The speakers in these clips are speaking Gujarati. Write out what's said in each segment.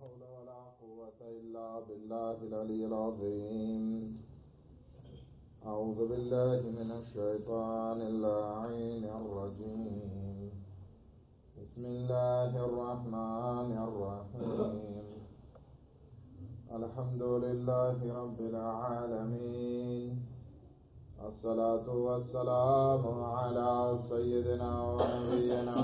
حول ولا قوة إلا بالله العلي العظيم. أعوذ بالله من الشيطان اللعين الرجيم. بسم الله الرحمن الرحيم. الحمد لله رب العالمين. الصلاة والسلام على سيدنا ونبينا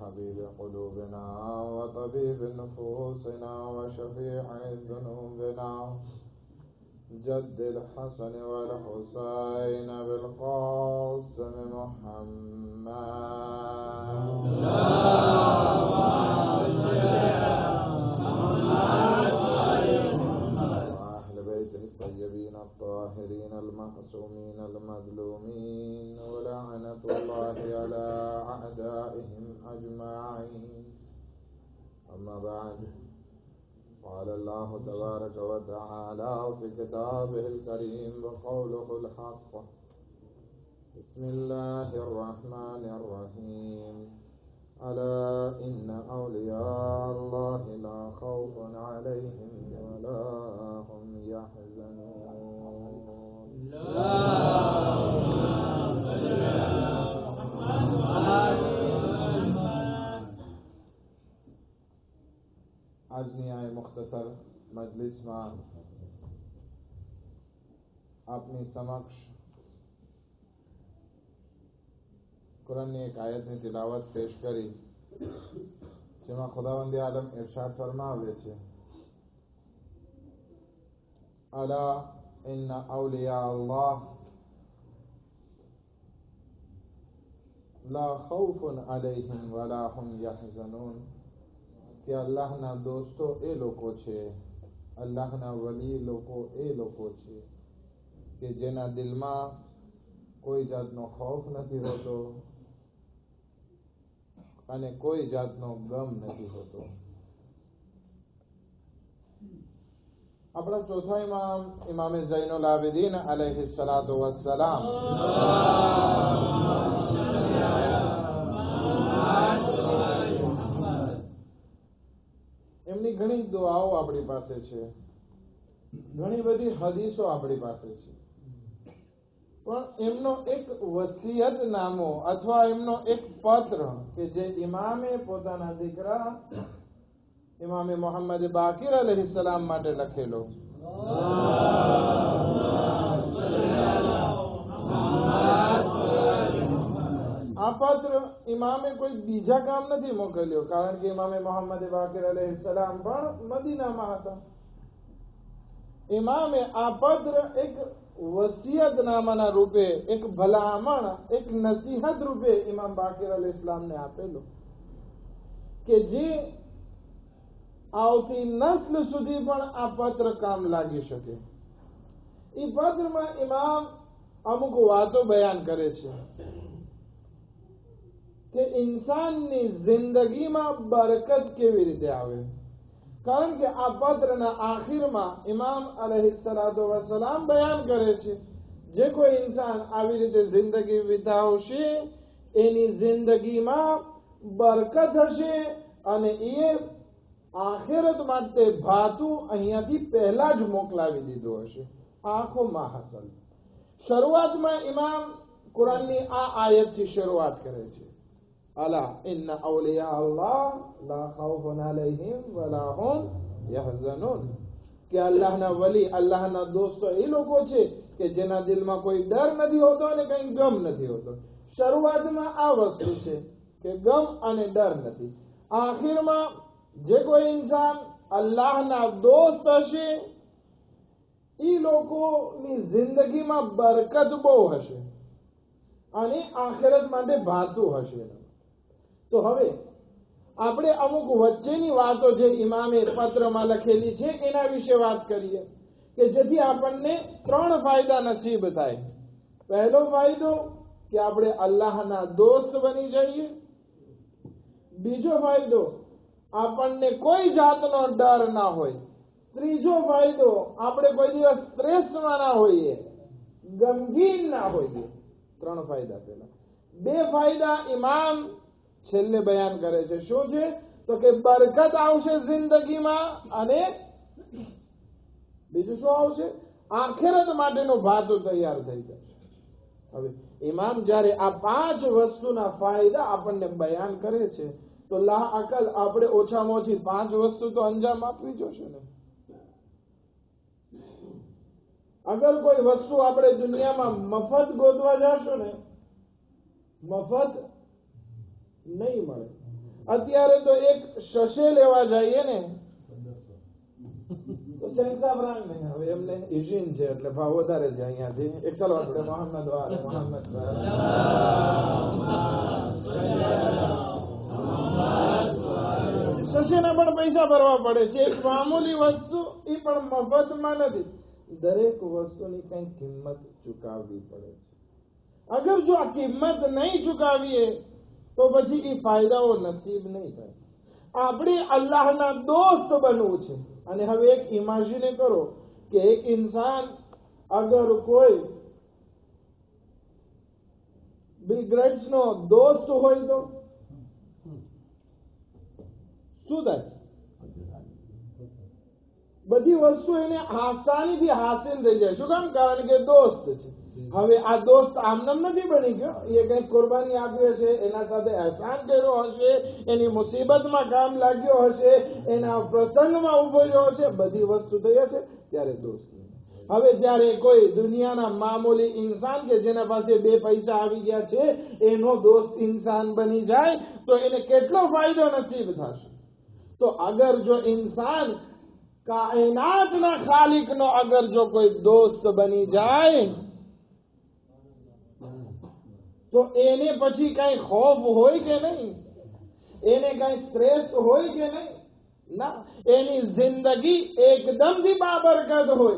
وحبيب قلوبنا وطبيب نفوسنا وشفيع ذنوبنا. جد الحسن والحسين بالقاسم محمد. الله تبارك وتعالى في كتابه الكريم وقوله الحق. بسم الله الرحمن الرحيم. ألا إن أولياء الله لا خوف عليهم ولا هم يحزنون. આજની આ મુખ્તસર મજલિસમાં આપની સમક્ષ કુરાનની એક આયતની તિલાવત પેશ કરી, જેમાં ખુદાવંદી આલમ ઇરશાદ ફરમાવે છે. અલા ઇન્ન અવલિયા અલ્લાહ. લા ખૌફુન અલૈહિમ વલા હુમ યહઝનૂન. કે અલ્લાહના દોસ્તો એ લોકો છે. અલ્લાહના વલી લોકો એ લોકો છે. કે જેના દિલમાં કોઈ જાતનો ખોફ નથી હોતો અને કોઈ જાતનો ગમ નથી હોતો. આપણા ચોથા ઇમામ, ઇમામે જૈનુલ આબિદીન અલૈહિ સલાતુ વસ્સલામ. દુઆઓ આપણી પાસે છે. ઘણી બધી હદીસો આપણી પાસે છે. પણ એમનો એક વસિયત નામો અથવા એમનો એક પત્ર કે જે ઇમામે પોતાના દીકરા ઇમામે મોહમ્મદ બાકીર સલામ માટે લખેલો. ઇમામે કોઈ બીજા કામ નથી મોકલ્યો, કારણ કે ઇમામે મોહમ્મદ બાકર અલૈહિ પણ મદીનામાં હતા. ઇમામે આ પત્ર એક વસિયતનામાના રૂપે, એક ભલામણ, એક નસીહત રૂપે ઇમામ બાકીર અલ ઇસ્લામને આપેલું કે જે આવતી નસ્લ સુધી પણ આ પત્ર કામ લાગી શકે. એ પત્રમાં ઇમામ અમુક વાતો બયાન કરે છે. કે ઇન્સાનની જિંદગીમાં બરકત કેવી રીતે આવે? કારણ કે આ પત્રના આખિરમાં ઇમામ અલહી સલાતો વસલામ બયાન કરે છે, જે કોઈ ઇન્સાન આવી રીતે જિંદગી વિતાવશે, એની જિંદગીમાં બરકત હશે અને એ આખિરત માટે ભાતું અહીંયાથી પહેલા જ મોકલાવી દીધું હશે. આંખો હાસલ શરૂઆતમાં ઇમામ કુરાનની આ આયતથી શરૂઆત કરે છે. અલા ઇન્ન અવલિયા અલ્લાહ લા ખૌફુન અલૈહિમ વલા હુમ યહઝનૂન કે અલ્લાહના વલી અલ્લાહના દોસ્તો એ લોકો છે કે જેના દિલમાં કોઈ ડર નથી હોતો અને કઈ ગમ નથી હોતો શરૂઆતમાં આ વસ્તુ છે કે ગમ અને ડર નથી આખિરમાં જે કોઈ ઇન્સાન અલ્લાહના દોસ્ત હશે એ લોકોની જિંદગીમાં બરકત બહુ હશે અને આખિરત માટે ભાતું હશે તો હવે આપણે અમુક વચ્ચેની વાતો જે ઇમામે પત્રમાં લખેલી છે એના વિશે વાત કરીએ કે જેથી આપણને ત્રણ ફાયદા નસીબ થાય. પહેલો ફાયદો કે આપણે અલ્લાહના દોસ્ત બની જઈએ. બીજો ફાયદો, આપણને કોઈ જાતનો ડર ના હોય. ત્રીજો ફાયદો, આપણે કોઈ દિવસ સ્ટ્રેસમાં ના હોઈએ. ગમગીન ના હોઈએ. ત્રણ ફાયદા પેલા બે ફાયદા ઇમામ છેલ્લે બયાન કરે છે. શું છે? તો કે બરકત આવશે જિંદગીમાં અને બીજું શું આવશે? આખેરત માટેનો ભાતો તૈયાર થઈ જશે. હવે ઇમામ જ્યારે આ પાંચ વસ્તુના ફાયદા આપણને બયાન કરે છે, તો લા અકલ આપણે ઓછામાં ઓછી પાંચ વસ્તુ તો અંજામ આપવી જોશે ને. અગર કોઈ વસ્તુ આપણે દુનિયામાં મફત ગોતવા જશો ને, મફત નહીં મળે. અત્યારે તો એક શશે લેવા જઈએ ને, તો શહેનશાહ બ્રાન્ડ નહીં. હવે એમને ઇઝીન છે, એટલે ભાવ વધારે છે અહીંયાથી. એક ચાલો આપણે મોહમ્મદ વાલે મોહમ્મદ પણ પૈસા ભરવા પડે છે. એક મામૂલી વસ્તુ એ પણ મફતમાં નથી. દરેક વસ્તુની કઈ કિંમત ચૂકવવી પડે છે. અગર જો આ કિંમત નહીં ચૂકવીએ તો પછી એ ફાયદાઓ નસીબ નહીં થાય. આપણે અલ્લાહના દોસ્ત બનવું છે. અને હવે એક ઇમેજિને કરો કે એક ઇન્સાન અગર કોઈ બિલ નો દોસ્ત હોય તો શું થાય? બધી વસ્તુ એને આસાનીથી હાસિલ થઈ જાય. શું કામ? કારણ કે દોસ્ત છે. હવે આ દોસ્ત આમનામ નથી બની ગયો? એ કઈ કુરબાની આપ્યો છે એના સાથે અહેસાન કર્યો હશે, એની મુસીબતમાં કામ લાગ્યો હશે, એના પ્રસંગમાં ઊભો રહ્યો હશે, બધી વસ્તુ થઈ હશે ત્યારે દોસ્ત હવે જ્યારે કોઈ દુનિયાના મામૂલી ઇન્સાન કે જેના પાસે બે પૈસા આવી ગયા છે, એનો દોસ્ત ઇન્સાન બની જાય, તો એને કેટલો ફાયદો નસીબ થશે? તો અગર જો ઇન્સાન કાયનાતના ખાલિકનો અગર જો કોઈ દોસ્ત બની જાય તો એને પછી કઈ ખોફ હોય કે નહીં? એને કઈ સ્ટ્રેસ હોય કે નહીં? ના, એની જિંદગી એકદમથી બાબરકત હોય.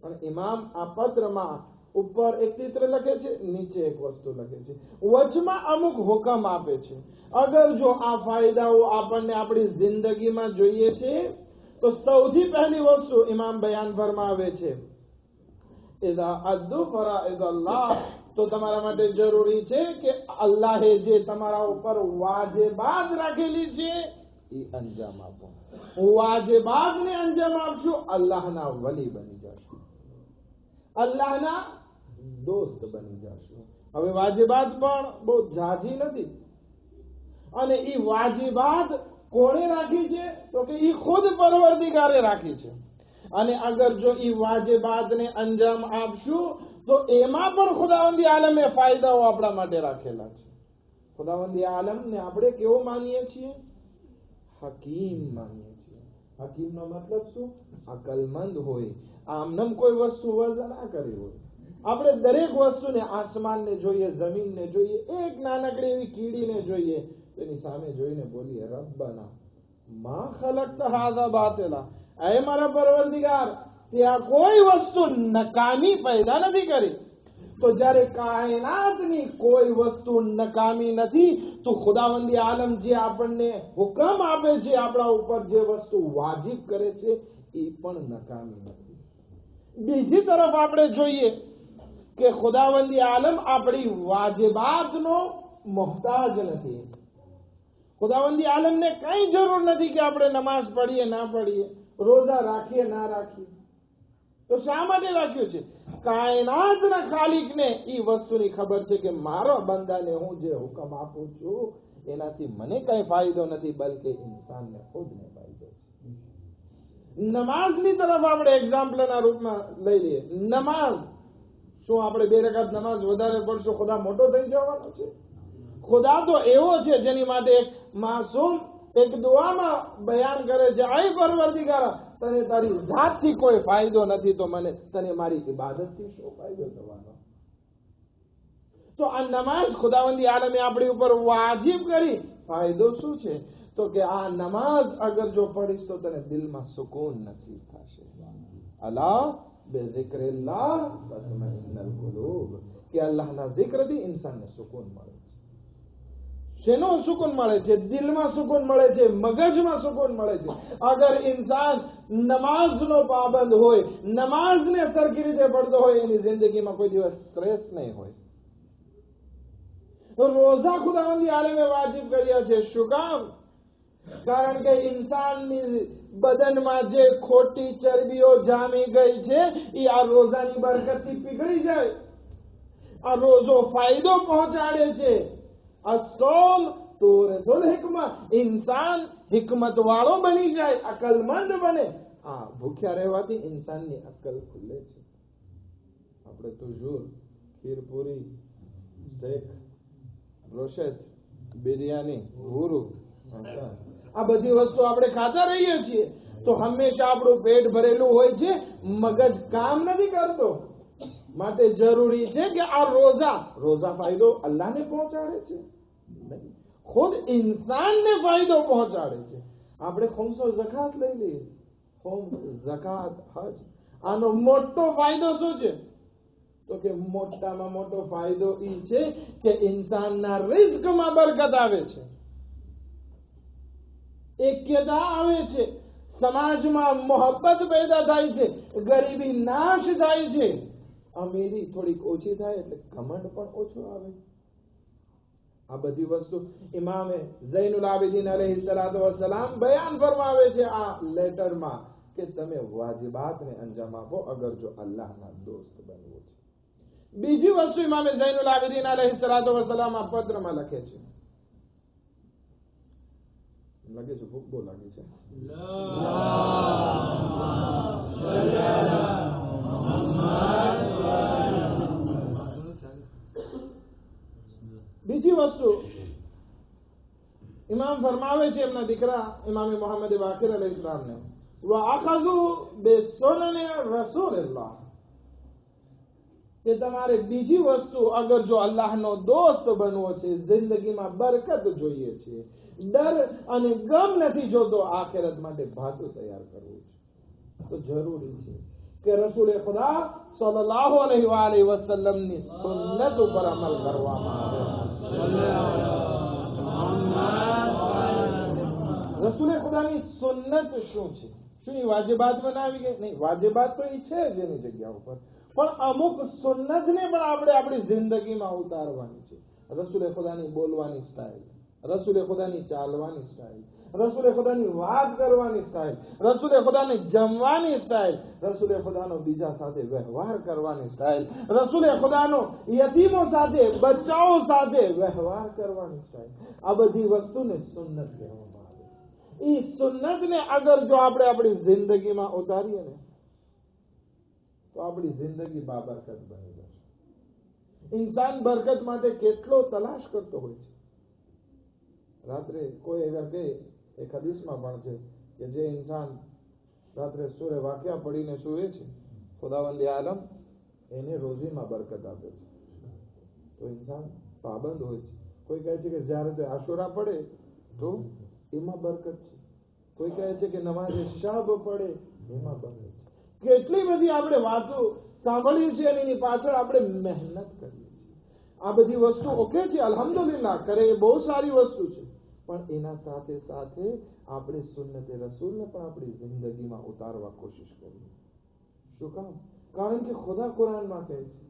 પણ ઇમામ આ પત્રમાં ઉપર એક ચિત્ર લખે છે, નીચે એક વસ્તુ લખે છે. વચમાં અમુક હુકમ આપે છે. અગર જો આ ફાયદાઓ આપણને આપણી જિંદગીમાં જોઈએ છે, તો સૌથી પહેલી વસ્તુ ઇમામ બયાન ફરમાવે છે. ઇદા અદ્દુ ફરાઇદ અલ્લાહ. તો તમારા માટે જરૂરી છે કે અલ્લાહે જે તમારા ઉપર વાજેબાત રાખેલી છે, એ અંજામ આપો. વાજેબાત ને અંજામ આપશો, અલ્લાહના વલી બની જશો. અલ્લાહના દોસ્ત બની જશો. હવે વાજિબાત પણ બહુ ઝાઝી નથી. અને એ વાજિબાત કોણે રાખી છે? તો કે એ ખુદ પરવર્તિકારે રાખી છે. અને અગર જો એ વાજિબાતને અંજામ આપશું તો એમાં પણ ખુદાવંદી આલમે ફાયદાઓ આપણા માટે રાખેલા છે. ખુદાવંદી આલમને આપણે કેવો માનીએ છીએ? હકીમ માનીએ છીએ. હકીમનો મતલબ શું? અકલમંદ હોય. આમનમ કોઈ વસ્તુ વજન ના કરી હોય. આપણે દરેક વસ્તુને આસમાનને જોઈએ, જમીનને જોઈએ, એક નાનકડી એવી કીડીને જોઈએ, તેની સામે જોઈને બોલીએ, રબ્બના, માં ખલકત હાદા બાતેલા. એ મારા પરવરદિગાર ત્યાં કોઈ વસ્તુ નકામી પેદા નથી કરી. તો જ્યારે કાયનાતની કોઈ વસ્તુ નકામી નથી, તો ખુદાવંદી આલમ જે આપણને હુકમ આપે છે, આપણા ઉપર જે વસ્તુ વાજિબ કરે છે, એ પણ નકામી નથી. બીજી તરફ આપણે જોઈએ કે ખુદાવંદી આલમ આપણી વાજબાતનો મોહતાજ નથી. ખુદાવંદી આલમને કઈ જરૂર નથી કે આપણે નમાઝ પઢીએ, ના પઢીએ રોજા રાખીએ, ના રાખીએ. તો શા માટે રાખ્યું છે? કાયનાતના ખાલિકને એ વસ્તુની ખબર છે કે મારો બંદાને હું જે હુકમ આપું છું, એનાથી મને કઈ ફાયદો નથી, બલકે ઇન્સાનને ખુદને ફાયદો છે. નમાઝની તરફ આપણે એક્ઝામ્પલના રૂપમાં લઈ લઈએ. નમાઝ, શું આપણે બે રકાત નમાઝ વધારે પડશો? ખુદા મોટો થઈ જવાનો છે? ખુદા તો એવો છે જેની માટે એક માસૂમ એક દુઆમાં બયાન કરે છે, આય પરવર્તિગારા તને તારી જાતથી કોઈ ફાયદો નથી, તો મને તને મારી ઇબાદતથી શું ફાયદો થવાનો? તો આ નમાઝ ખુદાવંદી આલમે આપણી ઉપર વાજિબ કરી. ફાયદો શું છે? તો કે આ નમાઝ અગર જો પડીશ તો તને દિલમાં સુકૂન નસીબ થશે. અલા તત્મઇન્નુલ કુલૂબ કે અલ્લાહના ઝિક્રથી ઇન્સાનને સુકૂન મળે. શેનો સુકૂન મળે છે, દિલમાં સુકૂન મળે છે, મગજમાં સુકૂન મળે છે. અગર ઇન્સાન નમાઝનો પાબંદ હોય, નમાઝને સરખી રીતે પડતો હોય, એની જિંદગીમાં કોઈ દિવસ સ્ટ્રેસ નહીં હોય. રોઝા ખુદાવંદી આલમે વાજિબ કર્યા છે, શું કામ? કારણ કે ઇન્સાનની બદનમાં જે ખોટી ચરબીઓ જામી ગઈ છે, એ આ રોઝાની બરકતથી પીગળી જાય. આ રોજો ફાયદો પહોંચાડે છે. આ સોમ હિકમત. ઇન્સાન હિકમત વાળો બની જાય, અકલમંદ બને. આ ભૂખ્યા રહેવાથી ઇન્સાનની અકલ ખુલે છે. આપણે તો જોર ખીરપુરી સ્ટેક રોશેત બિરયાની ભૂરું આ બધી વસ્તુ આપણે ખાતા રહીએ છીએ. તો હંમેશા આપણું પેટ ભરેલું હોય છે, મગજ કામ નથી કરતો. માટે જરૂરી છે કે આ રોઝા રોઝા ફાયદો અલ્લાહને પહોંચાડે છે. ખુદ ઇન્સાનને ફાયદો પહોંચાડે છે. આપણે ખુમસો જકાત લઈ લઈએ. ખુમ જકાત હજ. આનો મોટો ફાયદો શું છે? તો કે મોટામાં મોટો ફાયદો એ છે કે ઇન્સાનના રિસ્કમાં બરકત આવે છે. એક્યતા આવે છે. સમાજમાં મોહબ્બત પેદા થાય છે. ગરીબી નાશ થાય છે. અમીરી થોડીક ઓછી થાય એટલે ઘમંડ પણ ઓછો આવે. આ બધી વસ્તુ ઇમામે ઝૈનુલ આબિદીન અલહી સલાતુ વસલામ બયાન ફરમાવે છે આ લેટરમાં કે તમે વાજિબાતને અંજામ આપો અગર જો અલ્લાહના દોસ્ત બનવું છે. બીજી વસ્તુ ઇમામે ઝૈનુલ આબિદીન અલહી સલાતુ વસલામ આ પત્રમાં લખે છે. લાગે છે ભૂખ બહુ લાગે છે? બીજી વસ્તુ. ઇમામ ફરમાવે છે એમના દીકરા, ઇમામ મોહમ્મદ વાકીર અલૈહિ ઇસ્લામને વઅખذુ બિસુનન રસૂલિલ્લાહ. કે તમારે બીજી વસ્તુ, અગર જો અલ્લાહનો દોસ્ત બનવો છે, જિંદગીમાં બરકત જોઈએ છે. ડર અને ગમ નથી જોતો, આખેરત માટે ભાતું તૈયાર કરવું છે. તો જરૂરી છે કે રસૂલ ખુદા સલ્લલ્લાહુ અલહી વસલ્લમની સુન્નત ઉપર અમલ કરવામાં રસૂલે ખુદાની સુન્નત શું છે? શું એ વાજેબાત બનાવી ગઈ? નહીં, વાજિબાત તો એ છે જ એની જગ્યા ઉપર. પણ અમુક સુન્નતને પણ આપણે આપણી જિંદગીમાં ઉતારવાની છે. રસૂલે ખુદાની બોલવાની સ્ટાઇલ રસૂલે ખુદાની ચાલવાની સ્ટાઇલ રસૂલે ખુદાની વાત કરવાની સ્ટાઇલ રસુલે ખુદાને જમવાની સ્ટાઇલ રસુલે ખુદાનો બીજા સાથે વ્યવહાર કરવાની સ્ટાઇલ રસુલે ખુદાનો યતીમો સાથે, બચ્ચાઓ સાથે વ્યવહાર કરવાની સ્ટાઇલ આ બધી વસ્તુને સુન્નત કહેવામાં આવે એ સુન્નતને અગર જો આપણે આપણી જિંદગીમાં ઉતારીએ ને, તો આપણી જિંદગી બાબરકત બની જશે. ઇન્સાન બરકત માટે કેટલો તલાશ કરતો હોય છે. રાત્રે કોઈ એવા કે એક હદીસમાં પણ છે કે જે ઇન્સાન રાત્રે સૂર્ય વાક્યા પડીને સૂવે છે, ખુદાવંદી આલમ, એને રોજીમાં બરકત આપે છે. તો ઇન્સાન પાબંદ હોય છે. કોઈ કહે છે કે જ્યારે તે આશુરા પડે, તો એમાં બરકત છે. કોઈ કહે છે કે નમાજે શાબ પડે, એમાં બરકત છે. કેટલી બધી આપણે વાતો સાંભળીએ છીએ અને એની પાછળ આપણે મહેનત કરીએ છીએ. આ બધી વસ્તુ ઓકે છે, અલહમદુલિલ્લાહ, કરે એ બહુ સારી વસ્તુ છે. પણ એના સાથે સાથે આપણે સુન્નતે રસૂલને પણ આપણી જિંદગીમાં ઉતારવા કોશિશ કરીએ. શું કામ? કારણ કે ખુદા કુરાનમાં કહે છે,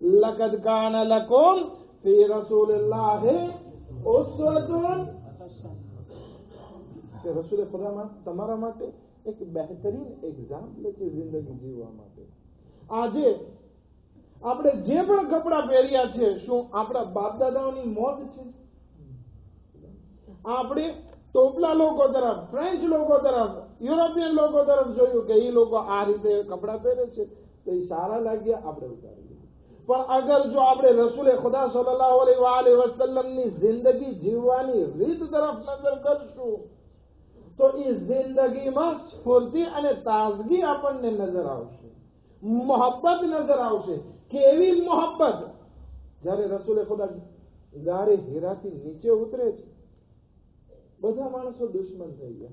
લકદ કાન લકુમ ફી રસૂલિલ્લાહી ઉસ્વતુન કે રસૂલ ખુદામાં તમારા માટે એક બહેતરીન એક્ઝામ્પલ છે જિંદગી જીવવા માટે. આજે આપણે જે પણ કપડાં પહેર્યા છે, શું આપણા બાપ દાદાઓની મોત છે? આપણે ટોપલા લોકો તરફ ફ્રેન્ચ લોકો તરફ યુરોપિયન લોકો તરફ જોયું કે એ લોકો આ રીતે કપડાં પહેરે છે, તો એ સારા લાગ્યા, આપણે ઉતારી પણ અગર જો આપણે રસૂલે ખુદા સલ્લલ્લાહુ અલૈહિ વસલ્લમની જિંદગી જીવવાની રીત તરફ નજર કરશું, તો એ જિંદગીમાં સ્ફૂર્તિ અને તાજગી આપણને નજર આવશે. મોહબ્બત નજર આવશે. કેવી મોહબ્બત? જ્યારે રસૂલે ખુદા ગારે હીરાથી નીચે ઉતરે છે બધા માણસો દુશ્મન થઈ ગયા.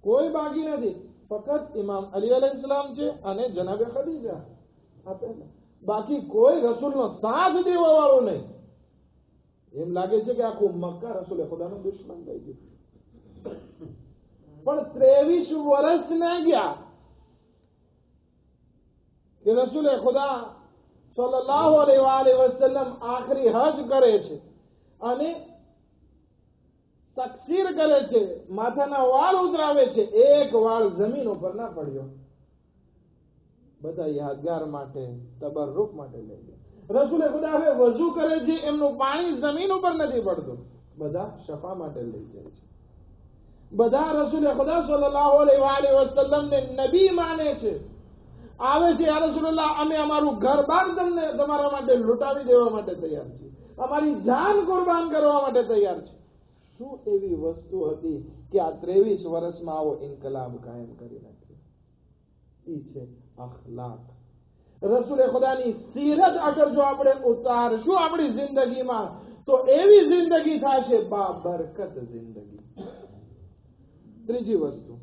કોઈ બાકી નથી. ફક્ત ઇમામ અલી ઇસ્લામ છે અને જનાબે ખદીજા. બાકી કોઈ રસૂલનો સાથ દેવા વાળો નહીં. એમ લાગે છે કે આખું મક્કા રસૂલે ખુદાનું દુશ્મન થઈ ગયું. પણ ત્રેવીસ વર્ષ ના ગયા કે રસૂલે ખુદા સલ્લાહ આખરી હજ કરે છે. અને તકસીર કરે છે, માથાના વાળ ઉતરાવે છે, એક વાળ જમીન ઉપર ના પડ્યો. બધા યાદગાર માટે, તબરરૂપ માટે લઈ ગયા. રસુલે ખુદા હવે વજુ કરે છે, એમનું પાણી જમીન ઉપર નથી પડતું. બધા શફા માટે લઈ જાય છે. બધા રસુલે ખુદા સલ્લલ્લાહુ વસલમ ને નબી માને છે. આવે છે, યા રસુલ્લાહ અમે અમારું ઘર બાર તમને તમારા માટે લૂંટાવી દેવા માટે તૈયાર છીએ. અમારી જાન કુરબાન કરવા માટે તૈયાર છે શું એવી વસ્તુ હતી કે આ ત્રેવીસ વર્ષમાં આવો ઇન્કલાબ કાયમ કરી નાખ્યો ઈ છે અખલાક. રસૂલે ખુદાની સીરત અગર જો આપણે ઉતારશું આપણી જિંદગીમાં, તો એવી જિંદગી થશે બાબરકત જિંદગી. ત્રીજી વસ્તુ.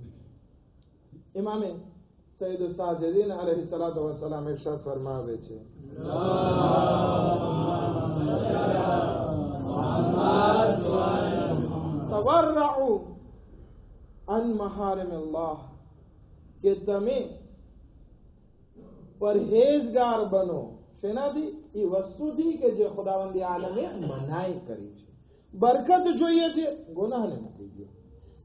ઇમામે સૈયદ સાજદીન અલૈહિ સલાત વસલામ ઇરશાદ ફરમાવે છે. તવર્રઉ અન મહારિમ અલ્લાહ કે તમે પરહેજગાર બનો શેનાથી એ વસ્તુથી કે જે ખુદાવંદી આલમે મનાઈ કરી છે બરકત જોઈએ છે ગુનાહને મૂકી દો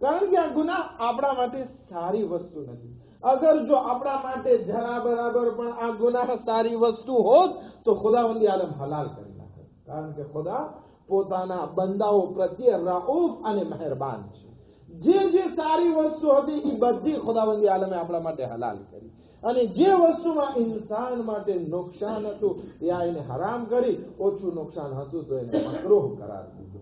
કારણ કે આ ગુનાહ આપણા માટે સારી વસ્તુ નથી અગર જો આપણા માટે જરા બરાબર પણ આ ગુનાહ સારી વસ્તુ હોત તો ખુદાવંદી આલમ હલાલ કરી નાખે કારણ કે ખુદા પોતાના બંદાઓ પ્રત્યે રાઉફ અને મહેરબાન છે. જે જે સારી વસ્તુ હતી એ બધી ખુદાવંદી આલમે આપણા માટે હલાલ કરી. અને જે વસ્તુમાં ઇન્સાન માટે નુકસાન હતું યા એને હરામ કરી, ઓછું નુકસાન હતું તો એને મકરૂહ કરાર દીધો.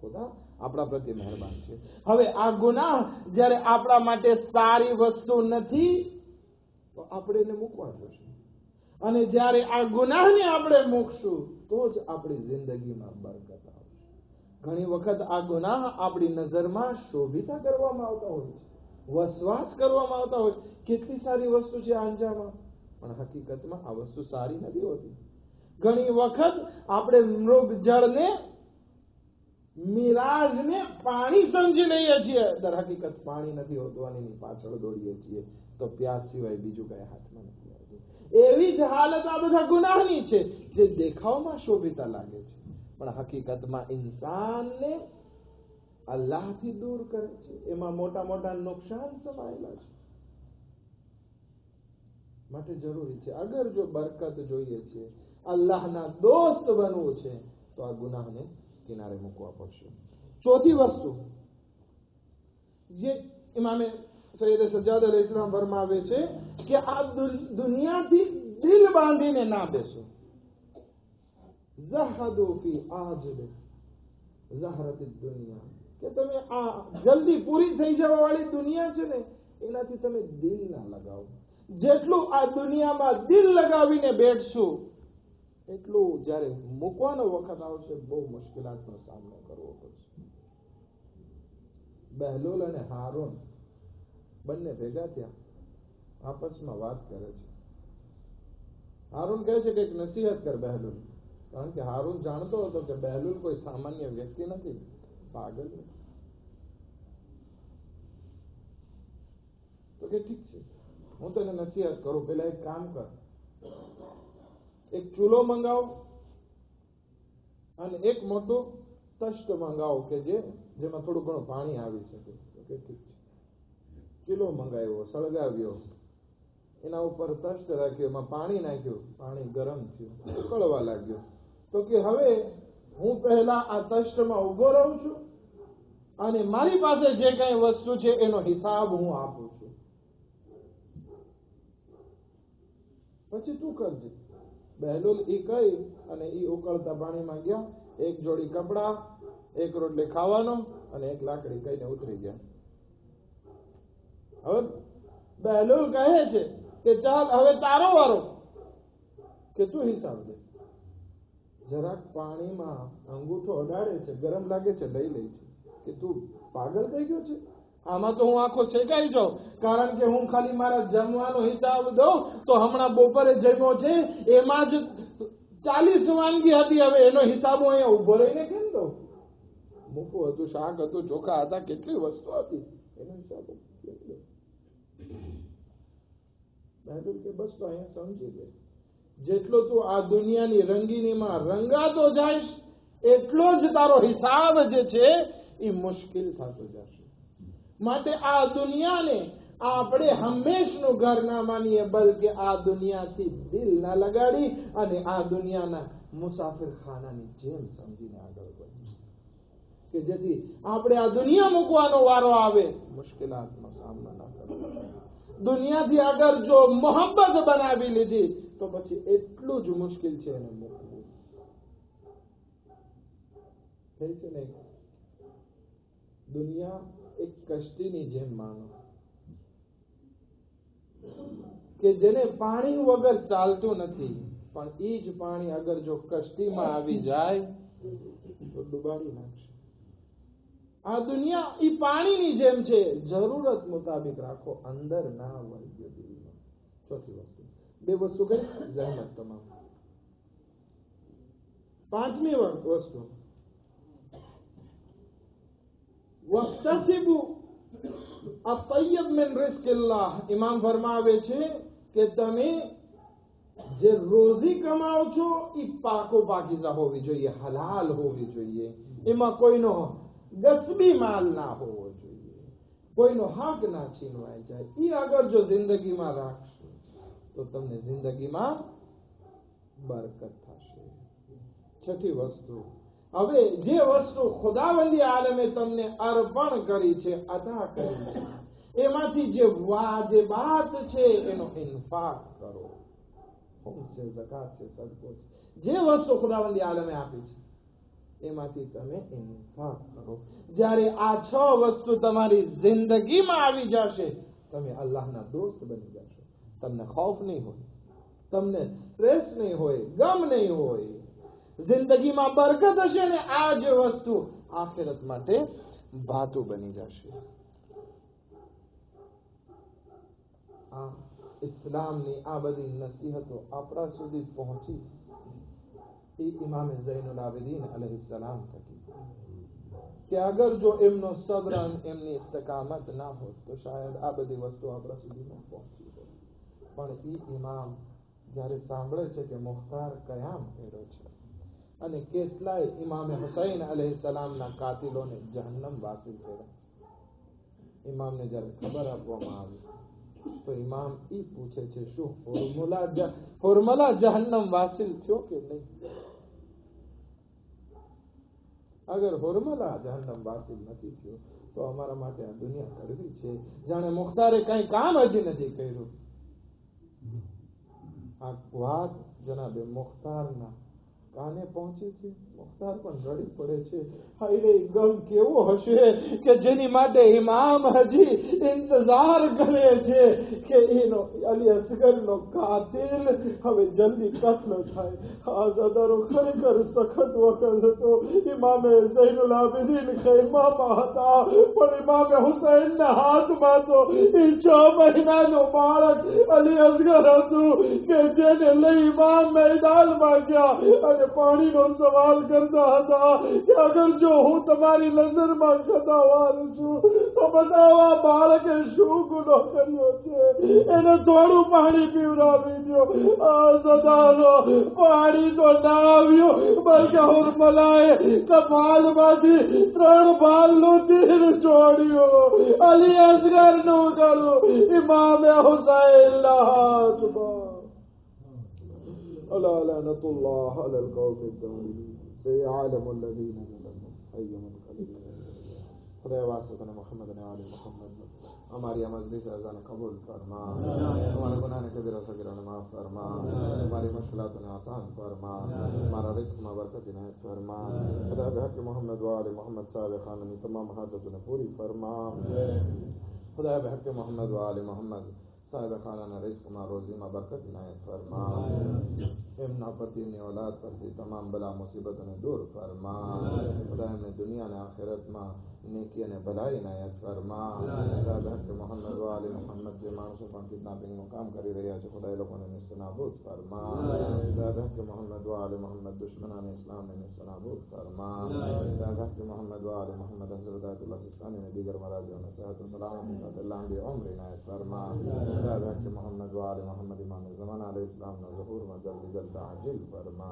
ખુદા, આપણા પ્રત્યે મહેરબાન છે. હવે આ ગુનાહ જ્યારે આપણા માટે સારી વસ્તુ નથી, તો આપણે એને મૂકવા જોશું અને જ્યારે આ ગુનાહને આપણે મૂકશું તો જ આપણી જિંદગીમાં બરકત આવશે. ઘણી વખત આ ગુનાહ આપણી નજરમાં શોભિતા કરવામાં આવતા હોય છે વસવાસ કરવામાં આવતા હોય કેટલી સારી વસ્તુ છે અંજામાં પણ હકીકતમાં આ વસ્તુ સારી નથી હોતી. ઘણી વખત આપણે મૃગ જળને, મિરાજને પાણી સમજી લઈએ છીએ. દર હકીકત પાણી નથી હોતું અને પાછળ દોડીએ છીએ. તો પ્યાસ સિવાય બીજું કઈ હાથમાં નથી આવતું. એવી જ હાલત આ બધા ગુનાહની છે, જે દેખાવમાં શોભિતા લાગે છે. પણ હકીકતમાં ઇન્સાનને અલ્લાહથી દૂર કરે છે. એમાં મોટા મોટા નુકસાન સમાયેલા છે. માટે જરૂરી છે, અગર જો બરકત જોઈએ છે, અલ્લાહના દોસ્ત બનવું છે, તો આ ગુનાહને કિનારે મૂકવા પડશે. ચોથી વસ્તુ, જે ઇમામે સૈયદ સજ્જાદ અલી ઇસ્લામ ફરમાવે છે કે આ દુનિયાથી દિલ બાંધીને ના બેસો. ફી આજલ ઝહરત દુનિયા. કે તમે આ જલ્દી પૂરી થઈ જવા વાળી દુનિયા છે ને, એનાથી તમે દિલ ના લગાવો. જેટલું આ દુનિયામાં દિલ લગાવીને બેઠશું, એટલું જ્યારે મૂકવાનો વખત આવશે, બહુ મુશ્કેલાતનો સામનો કરવો પડશે. બહેલોલ અને હારૂન બંને ભેગા થયા. આપસમાં વાત કરે છે. હારૂન કહે છે કે એક નસીહત કર બહેલુલ કારણ કે હારૂન જાણતો હતો કે બહેલુલ કોઈ સામાન્ય વ્યક્તિ નથી. પાગલ તો કે ઠીક છે. હું તને નસીહત કરું. પેલા એક કામ કર. એક ચૂલો મંગાવો અને એક મોટો તષ્ટ મંગાવો કે જે, જેમાં થોડું ઘણું પાણી આવી શકે. તો કે ઠીક છે. ચૂલો મંગાવ્યો, સળગાવ્યો. એના ઉપર તષ્ટ રાખ્યો, એમાં પાણી નાખ્યું. પાણી ગરમ થયું. ઉકળવા લાગ્યું. તો કે હવે હું પહેલા આ તષ્ટમાં ઊભો રહું છું અને મારી પાસે જે કઈ વસ્તુ છે એનો હિસાબ હું આપું છું. પછી તું કરજે. બહેલુલ ઈ કઈ અને ઈ ઉકળતા પાણીમાં ગયા. એક જોડી કપડા, એક રોટલી ખાવાનો અને એક લાકડી કઈને ઉતરી ગયા. હવે બહેલુલ કહે છે કે ચાલ, હવે તારો વારો. કે તું હિસાબ દે. જરાક પાણીમાં અંગૂઠો અડાડે છે, ગરમ લાગે છે, લઈ લે છે. કે તું પાગલ થઈ ગયો છે? આમાં તો હું આખો શેકાઈ જાઉં. કારણ કે હું ખાલી મારા જમવાનો હિસાબ દઉં, તો હમણાં બપોરે જમ્યો છે, એમાં જ ચાલીસ વાનગી હતી. હવે એનો હિસાબ હું અહીંયા ઊભો રહીને કેમ દઉં? મૂકું હતું શાક હતું, ચોખા હતા, કેટલી વસ્તુ હતી. એનો હિસાબ કેમ દઉં બહેલુલ કે બસ તો અહીંયા સમજી લે. જેટલો તું આ દુનિયાની રંગીનીમાં રંગાતો જઈશ, એટલો જ તારો હિસાબ જે છે એ મુશ્કેલ થતો જશે. માટે આ દુનિયાને આપણે હંમેશનું ઘર ના માનીએ, બલકે આ દુનિયાથી દિલ ના લગાડી અને આ દુનિયાના મુસાફિર ખાનાની જેમ સમજીને આગળ વધીએ. કે જેથી આપણે આ દુનિયા મૂકવાનો વારો આવે, મુશ્કેલાતનો સામનો ના કરવો. દુનિયાથી આગળ જો મોહબ્બત બનાવી લીધી, તો પછી એટલું જ મુશ્કેલ છે એને મૂકવું. થઈ છે નહીં દુનિયા એક કષ્ટીની જેમ માનો કે જેને પાણી વગર ચાલતું નથી, પણ એ જ પાણી અગર જો કષ્ટીમાં આવી જાય, તો ડુબાડી નાખશે. આ દુનિયા એ પાણીની જેમ છે. જરૂરત મુતાબિક રાખો. અંદર ના વળગ્યો દિલમાં ચોથી વસ્તુ. બે વસ્તુ કઈ જહેમત તમામ. પાંચમી વસ્તુ. વક્તસિબુ અતયબ મિન રિસ્કિલ્લાહ. ઇમામ ફરમાવે છે કે તમે જે રોજી કમાવ છો એ પાકો પાકીઝા હોવી જોઈએ, હલાલ હોવી જોઈએ. એમાં કોઈનો ગસબી માલ ના હોવો જોઈએ. કોઈનો હક ના છીનવાય જાય. એ આગળ જો જિંદગીમાં રાખશો, તો તમને જિંદગીમાં બરકત થશે. છઠ્ઠી વસ્તુ. હવે જે વસ્તુ ખુદાવંદી આલમે તમને અર્પણ કરી છે, અદા કરી છે, એમાંથી જે વાજબાત છે, એનો ઇન્ફાક કરો. જે વસ્તુ ખુદાવંદી આલમે આપી છે એમાંથી તમે ઇન્ફાક કરો. જ્યારે આ છ વસ્તુ તમારી જિંદગીમાં આવી જશે, તમે અલ્લાહના દોસ્ત બની જશો. તમને ખૌફ નહીં હોય, તમને સ્ટ્રેસ નહીં હોય, ગમ નહીં હોય. જિંદગીમાં બરકત હશે ને આ જ વસ્તુ આખિરત માટે ભાતુ બની જશે. આ ઇસ્લામની આ બધી નસીહતો આપણા સુધી પહોંચી ઇમામ ઝૈનુલ આબિદીન અલૈહિ થકી કે અગર જો એમનો સબ્ર એમની ઇસ્તકામત ના હોત તો શાયદ આ બધી વસ્તુ આપણા સુધી ન પહોંચી હોત પણ એ ઇમામ જ્યારે સાંભળે છે કે મુખ્તાર કયામ કર્યો છે અને કેટલાય ઇમામે હુસૈન અલૈહિ કાતિલોને જહન્નમ વાસી કર્યા ઇમામને જ્યારે ખબર આપવામાં આવી તો ઇમામ ઈ પૂછે છે શું ફોર્મ્યુલા ફોર્મ્યુલા જહન્નમ વાસિલ થયો કે નહીં અગર ફોર્મ્યુલા જહન્નમ વાસિલ નથી થયો, તો અમારા માટે આ દુનિયા કરવી છે. જાણે મુખ્તારે કઈ કામ હજી નથી કર્યું. આ વાત જનાબે મુખ્તારના કાને પહોંચે છે? મુખ્તાર પણ રડી પડે છે. હાયરે ગમ કેવો હશે કે જેની માટે ઇમામ હજી ઇંતજાર કરે છે કે એનો અલી અસગરનો કાતિલ હવે જલ્દી કત્લ થાય. આ સદારો ખરેખર સખત વખત હતો. ઇમામે ઝૈનુલ આબિદીન ખૈમામાં હતા. પણ ઇમામે હુસૈનના હાથમાં તો એ છ મહિનાનું બાળક અલી અસગર હતું કે જેને લઈ ઇમામ મેદાનમાં ગયા અને પાણીનો સવાલ કરતા હતા કે અગર જો હું તમારી નજરમાં ખતાવાર છું તો બતાવવા બાળકે શું ગુનો કર્યો છે એને થોડું પાણી પીવડાવી દો આ સદાનો પાણી તો ના આવ્યું બલકે હુરમલાએ કપાલમાંથી ત્રણ ભાલનું તીર છોડ્યું અલી અસગરનું ગળું ઇમામે હુસૈન હાથમાં ألا لعنة الله على القوم الظالمين. سيعلم الذين ظلموا. أي منقلب خدای واسطه محمد نے آل محمد. ہماری مجلس اذان قبول فرما. ہمارے گناہ نے کبیرہ صغیرہ نے معاف فرما. ہماری مشکلات نے آسان فرما. ہمارا رزق میں برکت عنایت فرما. خدا بحق محمد و آل محمد صاحب خاننی تمام حاجتوں نے پوری فرما. خدا بحق محمد و آل محمد સાહેબ ખાનાના રિસ્કમાં રોજીમાં બરકત નાયત ફરમાય نوپتی نے اولاد پر دی تمام بلا مصیبت نے دور فرما۔ خدا نے دنیا نے آخرت ماں نیکی نے بلائی نایت فرما۔ خدا محمد و علی محمد کے مانسوں پر کتنا بھی مقام کری رہی ہے خدا لوگوں نے نصف نابود فرما۔ خدا محمد و علی محمد دشمنان اسلام نے نصف نابود فرما۔ خدا محمد و علی محمد حضرت اللہ سستانی نے دیگر مراجعوں نے صحت و سلام کے ساتھ اللہ بھی عمر نایت فرما۔ خدا محمد و علی محمد امام زمان علیہ السلام نے ظہور و جلد جلد تعجل فرما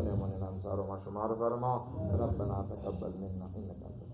أنا من الأنصار وما شمار فرما ربنا تقبل منا إنك أنت